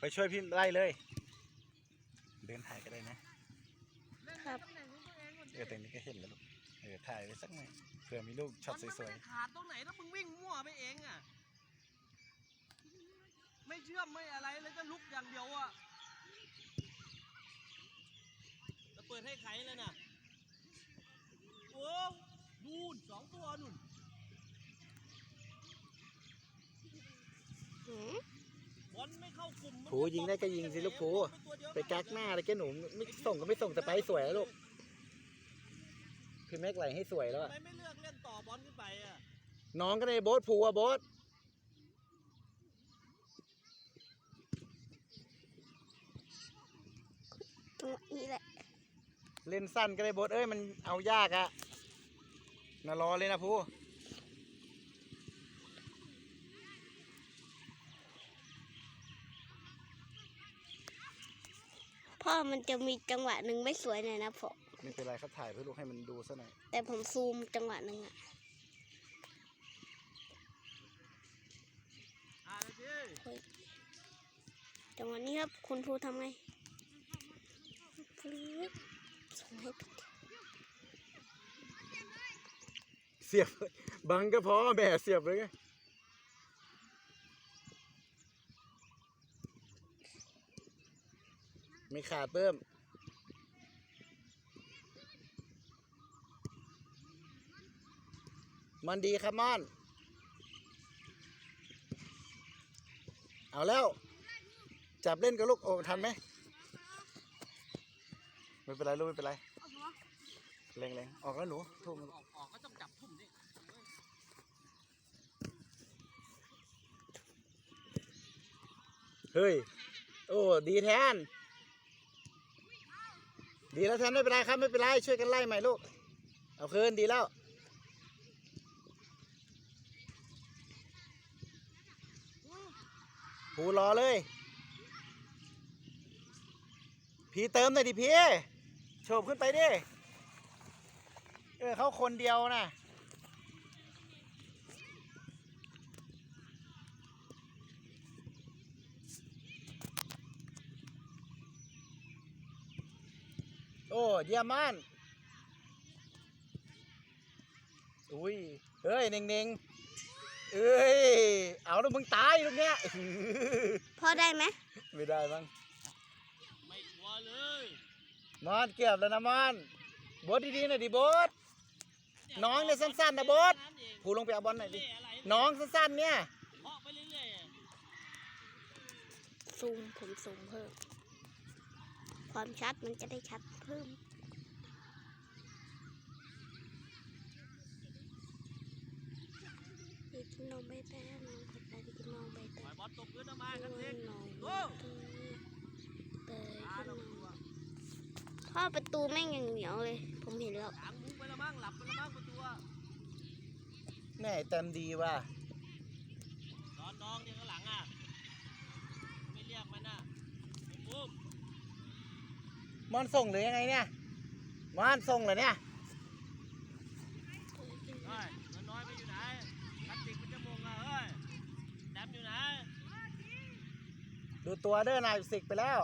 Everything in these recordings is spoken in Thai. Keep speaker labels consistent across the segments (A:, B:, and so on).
A: ไปช่วยพี่ไล่เลย เดินถ่ายก็ได้นะ
B: ครับ
A: เออแต่นี้ก็เห็นแล้วลูก เออถ่ายไว้สักหน่อยเผื่อมีรูปช็อตสวย
C: มันไม่ได้ขาดตรงไหนถ้ามึงวิ่งมั่วไปเองอะ ไม่เชื่อมไม่อะไรเลยก็ลุกอย่างเดียวอะจะเปิดให้ใครเลยนะโอ้ดูนสองตัวนุ่น
B: หืม
C: บอลไม่เข้ากลุ่มมัน
A: ๆผูยิงได้ก็ยิงสิลูกผูไปกักหน้าเลยแกหนูไม่ส่งก็ไม่ส่งแต่ไปสวยแล้วลูกพี่แม็กไหลให้สวยแล้ว
C: ทำ
A: อะ
C: ไมไม่เลือกเล่นต่อบอลขึ้นไปอะ
A: น้องก็ในโบ๊ทผูอะโบ๊ท
B: ตรงนี้แหละ
A: เล่นสั้นก็ได้โบ๊ทเอ้ยมันเอายากอะน่ารอเลยนะผู
B: พ่อมันจะมีจังหวะหนึ่งไม่สวยหน่อยนะผม
A: ไม่เป็นไรครับถ่ายเพื่อลูกให้มันดูซะหน่อย
B: แต่ผมซูมจังหวะหนึ่งอะ
C: อ่านาที
B: จังหวะนี้ครับคุณครูทำไงฟลืดส่งให้พี่
A: เสียบบังก็พอแหม่เสียบเลยไง ไม่ขาดเพิ่มมันดีครับม่อน เอาแล้ว จับเล่นกับลูกโอ้ทันไหม ไม่เป็นไรลูกไม่เป็นไรแรงๆออกแล้วหนูทุ่ม
C: ออกออกก็ต้องจับทุ่มนี่
A: เฮ้ย โอ้ ดีแทน ดีแล้วแทนไม่เป็นไรครับไม่เป็นไรช่วยกันไล่ใหม่ลูก เอาคืนดีแล้ว ผูรอเลย พีเติมหน่อยดิพีโฉบขึ้นไปดิ เออเขาคนเดียวน่ะ โอ้เยี่ยมมากอุ้ยเฮ้ยเน่งเน่งๆเอ้ยเอาแล้วมึงตายตรงเนี้ย
B: พ่อได้ไหม
A: ไม่ได้มั้ง
C: ไม่ชัวร์เลย
A: มอนเก็บแล้วนะมอนบดดีๆหน่อยดิบดน้องเนี่ยสั้นๆนะโบ๊ทผูลงไปเอาบอลหน่อยดิ
C: อะไร
A: น้องสั้นๆเนี่ย
C: เคาะไปเรื่อยๆอะ
B: ซูมผมซูมเพิ่ม ความชัดมันจะได้ชัดเพิ่มเด็กกินนมใบแต่น้องก็ไปกินนมใบ
C: ป
B: แต่
C: ล่อยบอลตกพื้นออกมากัน
B: น้
C: เล็ก
B: อง
C: โอ้
B: เตย
C: ตา
B: ขึ้น
C: เรา
B: น
C: ดู
B: ม
C: อะ
B: พ่อประตูแม่งอย่างเหนียวเลย ผมเห็นแล้ว
C: หางมุ้งไปแล้วมั้งหลับไปแล้วมั้งประตูอะ
A: แน่เต็มดีว่ะ
C: นอนน้องเนี่ยข้างหลังอะ ไม่เรียกมันอะไอ้ปุ้ม
A: มอนส่งหรือยังไงเนี่ยมอนส่งเหรอเนี่ย
C: เฮ้ยนอนน้อยไปอยู่ไหนพลาสติกมันจะมงอะเฮ้ยแดมอยู่ไหน
A: ดูตัวเด้อนายสิกไปแล้ว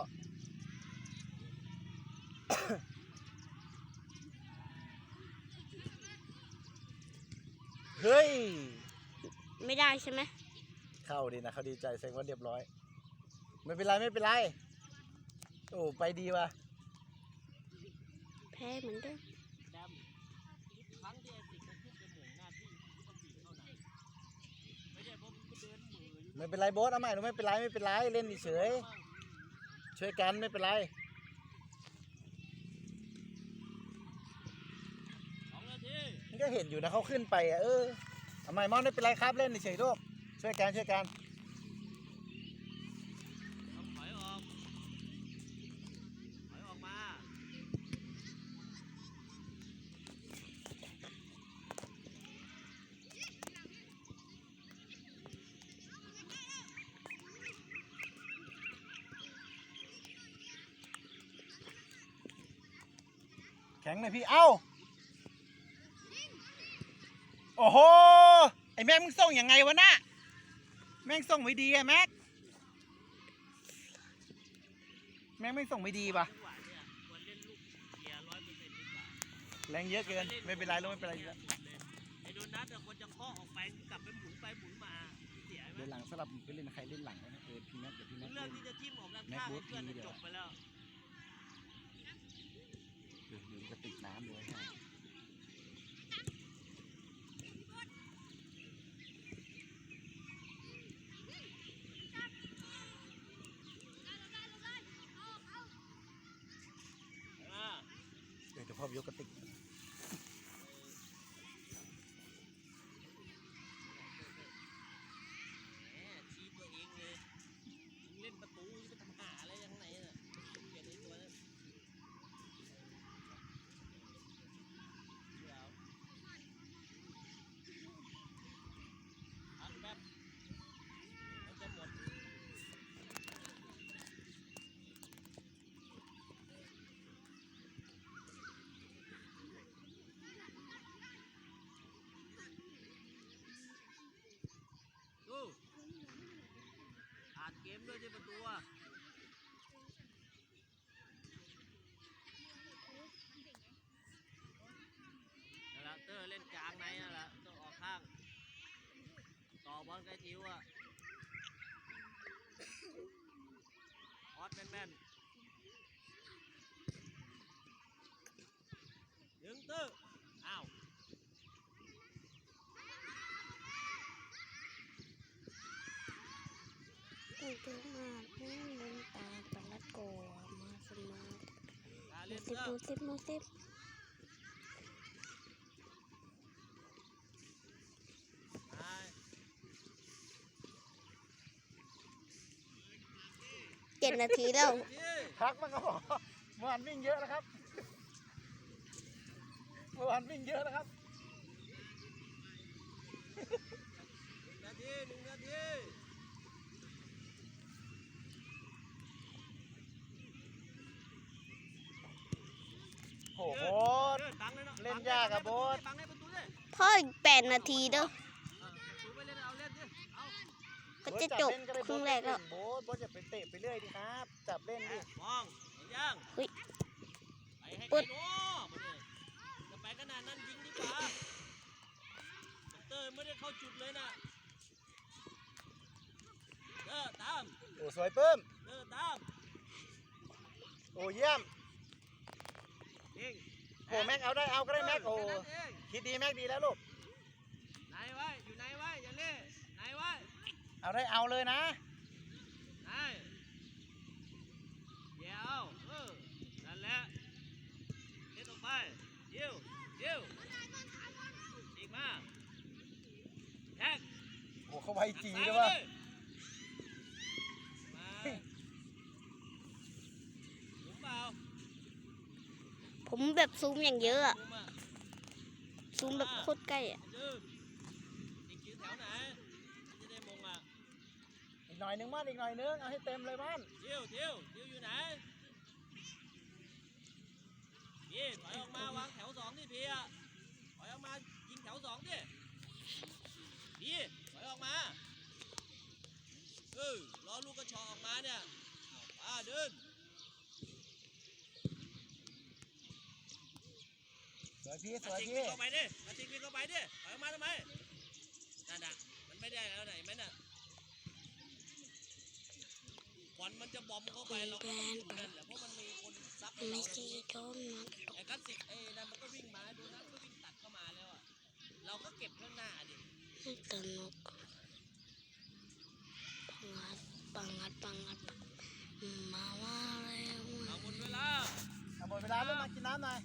A: เฮ้ย
B: ไม่ได้ใช่ไหม
A: เข้าดีนะเขาดีใจแสดงว่าเรียบร้อย ไม่เป็นไรไม่เป็นไร โอ้ไปดีว่ะ
B: แพ้เหมือนเดิม
C: ครั้งที่ไอติกมันขึ้นจะหม่งหน้าที่มันปีเข้าไหนไม่ใช่เพราะมันก็เดินมืออยู่
A: ไม่เป็นไรโบ๊ทเอาใหม่หนูไม่เป็นไรไม่เป็นไรเล่นเฉยช่วยกันไม่เป็นไร
C: สองนาที
A: มันก็เห็นอยู่นะเขาขึ้นไปเออเอาใหม่มอนไม่เป็นไรครับเล่นเฉยๆลูกช่วยกันช่วยกัน
C: ต้องถอยออกถอยออกมา
A: แข็งเลยพี่ เอ้า โอ้โห ไอ้แม็กมึงส่งยังไงวะน่ะแม่งส่งไว้ดีอะแม็กม่งไม่ส่งไม่ดีป่ะ
C: จังหวะเนี่ยควรเล่นลูกเกียร์ร้อยเปอร์เซ็นต์ดีกว่า
A: แรงเยอะเกิน ไม่เป็นไรลูกไม่เป็นไร
C: ไอ้โดนัทอะควรจะเคาะออกไปกลับไปหมุนไปหมุนมาเสียไหม
A: เดี๋ยวหลังสลับไปเล่นใครเล่นหลังนะเออพี่แม็กเดี๋ยวพี่แม็ก
C: เรื่
A: เล่
C: อง
A: น
C: ที่จะทิ่มออกด้าน
A: แม็ก
C: ข้าง
A: บู
C: ให้
A: ท
C: เพื่อน
A: ที
C: อะ
A: เดียว
C: จบไปแล้ว
A: เดี๋ยวเดี๋ยวจะ ติดน้ำด้วยให้
C: อ่า
A: เดี๋ยวเดี๋ยวพ่อยกกระติก
C: แหมชี้ตัวเองเลยมึงเล่นประตูจะไปทำหาอะไรยังไงน่ะเปลี่ยนไอ้ตัวนั้นเดี๋ยวพักแป๊บมันจะหมด ดูอ่านเกม ด้วยที่ประตูอะนั่นแหละเตอร์เล่นกลางในนั่นแหละต้องออกข้าง ต่อบอลไกลทิวอะออสแม่นๆดึงเตอร์อ้าว
B: ตื่นเต้นมากแม่เล่นตาปลัดโกมาเสมอ
C: การ
B: โน
C: เล่น
B: สิบ
C: เตอ
B: โน
C: ร์
B: สิบโนสิบ
C: ไป
B: เจ็ดนาทีแล้ว
C: นี่
A: พักมันก็บอกเมื่อวานวิ่งเยอะนะครับเมื่อวานวิ่งเยอะนะครับ
C: นาทีหนึ่งนาที
A: โอ้โห
C: เดินบังเลยเนาะ
A: เล่นยากอะโบ๊ท
C: บังให้ประตูดิ
B: พ่ออีกแปดนาทีเด้อ
C: อะประตูไปเล่นเอาเล่นดิเอา
B: ก็จะจบครึ่งแรกแล้ว
A: โบ๊ทโบ๊ทจะไปเตะไปเรื่อยดิครับ จับเล่นดิ
C: มองเห็นยัง
B: อุ๊ย
C: ไปให้
B: ปึ๊
C: ไกล
B: ด
C: โน่จะไปขนาดนั้นยิงดีกว่าเตอร์ไม่ได้เข้าจุดเลยนะเตอร์ตาม
A: โอ้สวยเพิ่ม
C: เตอร์ตาม
A: โอ้เยี่ยม
C: ยิง
A: โอ้แม็กเอาได้เอาก็ได้แม็กโอ้
C: แค่นั้นเอง
A: คิดดีแม็กดีแล้วลูก
C: ไหนไว้อยู่ไหนไว้อย่าเล่ไหนไว้
A: เอาได้เอาเลยนะ
C: ไหนเดี๋ยวเออนั่นแหละเล่นออกไปเดี๋ยวเดี๋ยวอีกมาแท็ก
A: โอ้เขาไวจี
C: หัก
A: เลย
C: ซ้
A: ว่ะ
C: มาหมุนเปล่า
B: ผมแบบซูมอย่างเยอะอะ
C: หมุนอะ
B: ซูมแบบโคตรใกล้อะ
C: ยืมอีกคิวแถวไหนจะได้มงอะ
A: อีกหน่อยนึงมันอีกหน่อยนึงเอาให้เต็มเลยมัน
C: เที่ยวเที่ยวเที่ยวอยู่ไหนพี่ถอยออกมาวางแถวสองดิพี่อะถอยออกมายิงแถวสองดิพี่ถอยออกมาเออรอลูกกระชอกออกมาเนี่ยอ่าเดิน
A: พี่สวยพี่
C: เข้าไปดิมาทิ้งวินเข้าไปดิถอยออมาทำไมนั่นน่ะมันไม่ได้แล้วไหนไหมน่ะวันมันจะบอมเข้าไปเราก็ต้องหยุดนั่นแหละเพราะมันมีคนซับเราไอ้กัสติกไอ้นั่นมันก็วิ่งมาดูนั่นก็วิ่งตัดเข้ามาแล้วอะเราก็เก็บข้างหน้าดิ
B: ตลกปังปังปังมาว่าแล้วเอาหมดเวลาเอาหมด
A: เวลาแล้วมากินน้ำหน่อย